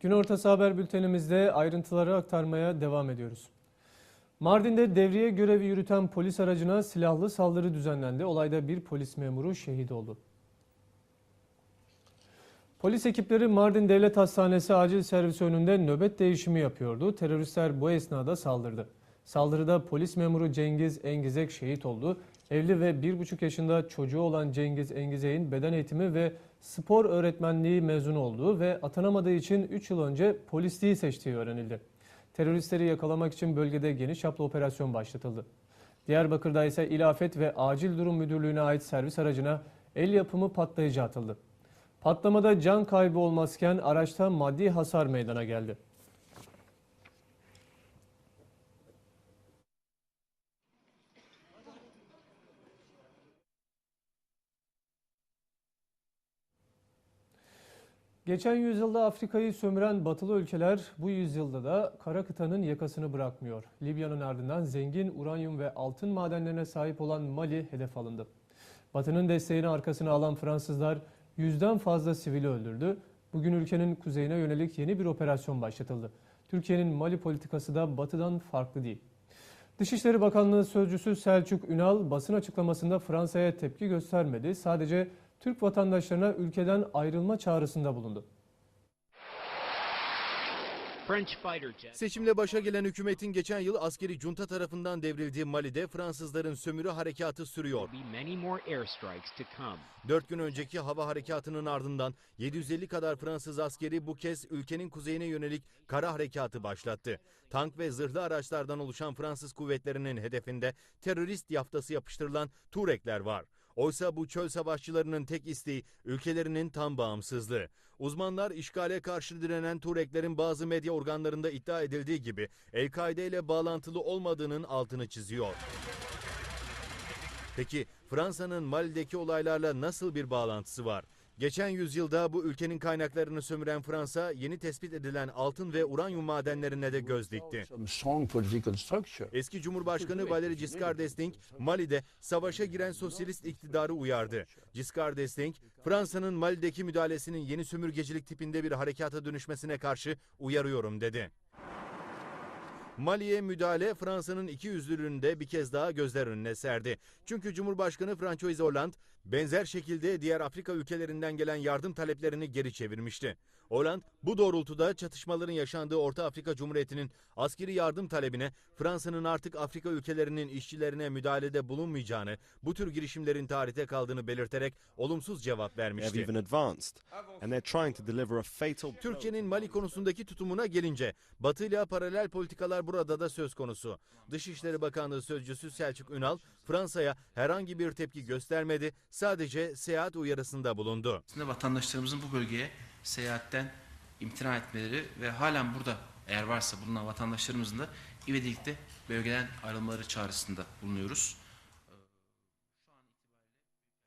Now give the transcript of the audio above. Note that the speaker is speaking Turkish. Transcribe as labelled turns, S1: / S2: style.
S1: Gün ortası haber bültenimizde ayrıntıları aktarmaya devam ediyoruz. Mardin'de devriye görevi yürüten polis aracına silahlı saldırı düzenlendi. Olayda bir polis memuru şehit oldu. Polis ekipleri Mardin Devlet Hastanesi acil servisi önünde nöbet değişimi yapıyordu. Teröristler bu esnada saldırdı. Saldırıda polis memuru Cengiz Engizek şehit oldu. Evli ve 1,5 yaşında çocuğu olan Cengiz Engizek'in beden eğitimi ve spor öğretmenliği mezunu olduğu ve atanamadığı için 3 yıl önce polisliği seçtiği öğrenildi. Teröristleri yakalamak için bölgede geniş çaplı operasyon başlatıldı. Diyarbakır'da ise İlafet ve Acil Durum Müdürlüğü'ne ait servis aracına el yapımı patlayıcı atıldı. Patlamada can kaybı olmazken araçta maddi hasar meydana geldi. Geçen yüzyılda Afrika'yı sömüren batılı ülkeler bu yüzyılda da kara kıtanın yakasını bırakmıyor. Libya'nın ardından zengin uranyum ve altın madenlerine sahip olan Mali hedef alındı. Batı'nın desteğini arkasına alan Fransızlar yüzden fazla sivili öldürdü. Bugün ülkenin kuzeyine yönelik yeni bir operasyon başlatıldı. Türkiye'nin Mali politikası da Batı'dan farklı değil. Dışişleri Bakanlığı Sözcüsü Selçuk Ünal basın açıklamasında Fransa'ya tepki göstermedi. Sadece Türk vatandaşlarına ülkeden ayrılma çağrısında bulundu.
S2: Seçimle başa gelen hükümetin geçen yıl askeri junta tarafından devrildiği Mali'de Fransızların sömürü harekatı sürüyor. Dört gün önceki hava harekatının ardından 750 kadar Fransız askeri bu kez ülkenin kuzeyine yönelik kara harekatı başlattı. Tank ve zırhlı araçlardan oluşan Fransız kuvvetlerinin hedefinde terörist yaftası yapıştırılan Turekler var. Oysa bu çöl savaşçılarının tek isteği ülkelerinin tam bağımsızlığı. Uzmanlar işgale karşı direnen Tureklerin bazı medya organlarında iddia edildiği gibi El-Kaide ile bağlantılı olmadığının altını çiziyor. Peki Fransa'nın Mali'deki olaylarla nasıl bir bağlantısı var? Geçen yüzyılda bu ülkenin kaynaklarını sömüren Fransa yeni tespit edilen altın ve uranyum madenlerine de göz dikti. Eski Cumhurbaşkanı Valéry Giscard d'Estaing Mali'de savaşa giren sosyalist iktidarı uyardı. Giscard d'Estaing Fransa'nın Mali'deki müdahalesinin yeni sömürgecilik tipinde bir harekata dönüşmesine karşı uyarıyorum dedi. Mali'ye müdahale Fransa'nın iki yüzlülüğünü de bir kez daha gözler önüne serdi. Çünkü Cumhurbaşkanı François Hollande benzer şekilde diğer Afrika ülkelerinden gelen yardım taleplerini geri çevirmişti. Hollande bu doğrultuda çatışmaların yaşandığı Orta Afrika Cumhuriyeti'nin askeri yardım talebine Fransa'nın artık Afrika ülkelerinin işçilerine müdahalede bulunmayacağını, bu tür girişimlerin tarihte kaldığını belirterek olumsuz cevap vermişti. Türkiye'nin Mali konusundaki tutumuna gelince Batı ile paralel politikalar burada da söz konusu. Dışişleri Bakanlığı Sözcüsü Selçuk Ünal Fransa'ya herhangi bir tepki göstermedi sadece seyahat uyarısında bulundu.
S3: Aslında vatandaşlarımızın bu bölgeye seyahatten imtina etmeleri ve halen burada eğer varsa bulunan vatandaşlarımızın da ivedilikte bölgeden ayrılmaları çağrısında bulunuyoruz.